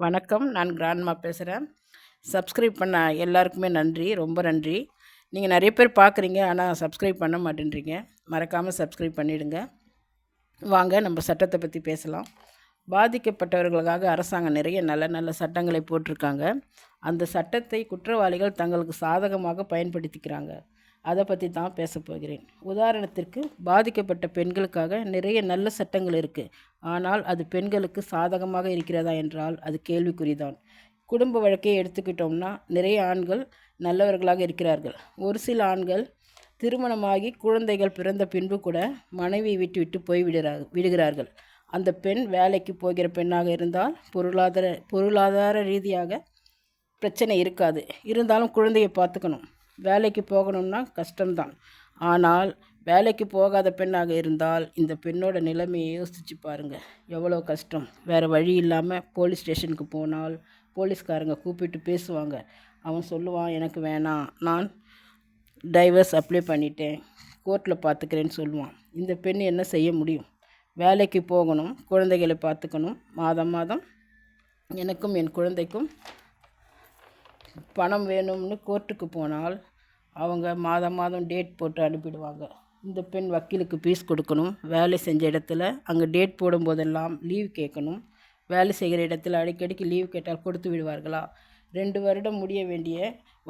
வணக்கம். நான் கிராண்ட்மா பேசுகிறேன் சப்ஸ்கிரைப் பண்ண எல்லாருக்குமே நன்றி. ரொம்ப நன்றி. நீங்கள் நிறைய பேர் பார்க்குறீங்க ஆனால் சப்ஸ்கிரைப் பண்ண மாட்டேன்றீங்க. மறக்காமல் சப்ஸ்கிரைப் பண்ணிவிடுங்க வாங்க நம்ம சட்டத்தை பற்றி பேசலாம். பாதிக்கப்பட்டவர்களுக்காக அரசாங்கம் நிறைய நல்ல நல்ல சட்டங்களை போட்டிருக்காங்க. அந்த சட்டத்தை குற்றவாளிகள் தங்களுக்கு சாதகமாக பயன்படுத்திக்கிறாங்க. அதை பற்றி தான் பேச போகிறேன். உதாரணத்திற்கு பாதிக்கப்பட்ட பெண்களுக்காக நிறைய நல்ல சட்டங்கள் இருக்குது ஆனால் அது பெண்களுக்கு சாதகமாக இருக்கிறதா என்றால் அது கேள்விக்குறிதான். குடும்ப வழக்கை எடுத்துக்கிட்டோம்னா நிறைய ஆண்கள் நல்லவர்களாக இருக்கிறார்கள். ஒரு சில ஆண்கள் திருமணமாகி குழந்தைகள் பிறந்த பின்பு கூட மனைவியை விட்டு விட்டு போய் விடுகிறார்கள். அந்த பெண் வேலைக்கு போகிற பெண்ணாக இருந்தால் பொருளாதார பொருளாதார ரீதியாக பிரச்சனை இருக்காது. இருந்தாலும் குழந்தையை பார்த்துக்கணும். வேலைக்கு போகணும்னா கஷ்டம்தான். ஆனால் வேலைக்கு போகாத பெண்ணாக இருந்தால் இந்த பெண்ணோட நிலைமையை யோசித்து பாருங்கள் எவ்வளோ கஷ்டம். வேறு வழி இல்லாமல் போலீஸ் ஸ்டேஷனுக்கு போனால் போலீஸ்காரங்க கூப்பிட்டு பேசுவாங்க. அவன் சொல்லுவான் எனக்கு வேணாம். நான் டைவர்ஸ் அப்ளை பண்ணிட்டேன். கோர்ட்டில் பார்த்துக்கிறேன்னு சொல்லுவான். இந்த பெண் என்ன செய்ய முடியும்? வேலைக்கு போகணும். குழந்தைகளை பார்த்துக்கணும் மாதம் மாதம் எனக்கும் என் குழந்தைக்கும் பணம் வேணும்னு கோர்ட்டுக்கு போனால் அவங்க மாதம் மாதம் டேட் போட்டு அனுப்பிடுவாங்க. இந்த பெண் வக்கீலுக்கு ஃபீஸ் கொடுக்கணும். வேலை செஞ்ச இடத்துல அங்கே டேட் போடும்போதெல்லாம் லீவ் கேட்கணும். வேலை செய்கிற இடத்துல அடிக்கடிக்கு லீவ் கேட்டால் கொடுத்து விடுவார்களா? ரெண்டு வருடம் முடிய வேண்டிய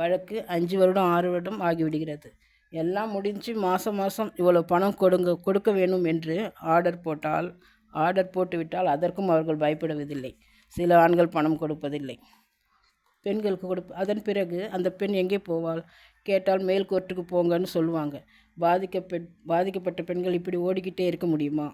வழக்கு அஞ்சு வருடம் ஆறு வருடம் ஆகிவிடுகிறது. எல்லாம் முடிஞ்சு மாதம் மாதம் இவ்வளோ பணம் கொடுங்க கொடுக்க வேணும் என்று ஆர்டர் போட்டால் ஆர்டர் போட்டுவிட்டால் அதற்கும் அவர்கள் பயப்படுவதில்லை சில ஆண்கள் பணம் கொடுப்பதில்லை. பெண்களுக்கு கொடுப்ப அதன் பிறகு அந்த பெண் எங்கே போவாள்? கேட்டால் மேல் கோர்ட்டுக்கு போங்கன்னு சொல்லுவாங்க. பாதிக்கப்பட் பாதிக்கப்பட்ட பெண்கள் இப்படி ஓடிக்கிட்டே இருக்க முடியுமா?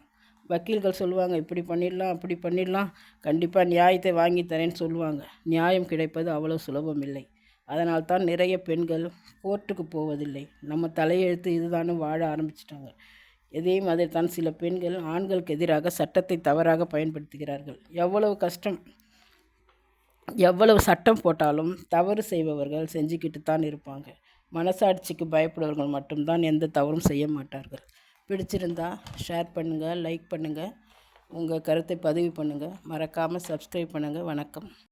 வக்கீல்கள் சொல்லுவாங்க இப்படி பண்ணிடலாம் அப்படி பண்ணிடலாம். கண்டிப்பாக நியாயத்தை வாங்கி தரேன்னு சொல்லுவாங்க. நியாயம் கிடைப்பது அவ்வளோ சுலபம் இல்லை. அதனால் தான் நிறைய பெண்கள் கோர்ட்டுக்கு போவதில்லை. நம்ம தலையெழுத்து இதுதானு வாழ ஆரம்பிச்சிட்டாங்க. எதையும் அதைத்தான் சில பெண்கள் ஆண்களுக்கு எதிராக சட்டத்தை தவறாக பயன்படுத்துகிறார்கள். எவ்வளவு கஷ்டம் எவ்வளவு சட்டம் போட்டாலும் தவறு செய்பவர்கள் செஞ்சுக்கிட்டு தான் இருப்பாங்க. மனசாட்சிக்கு பயப்படுபவர்கள் மட்டும்தான் எந்த தவறும் செய்ய மாட்டார்கள். பிடிச்சிருந்தா ஷேர் பண்ணுங்கள் லைக் பண்ணுங்கள் உங்கள் கருத்தை பதிவு பண்ணுங்கள் மறக்காமல் சப்ஸ்கிரைப் பண்ணுங்கள் வணக்கம்.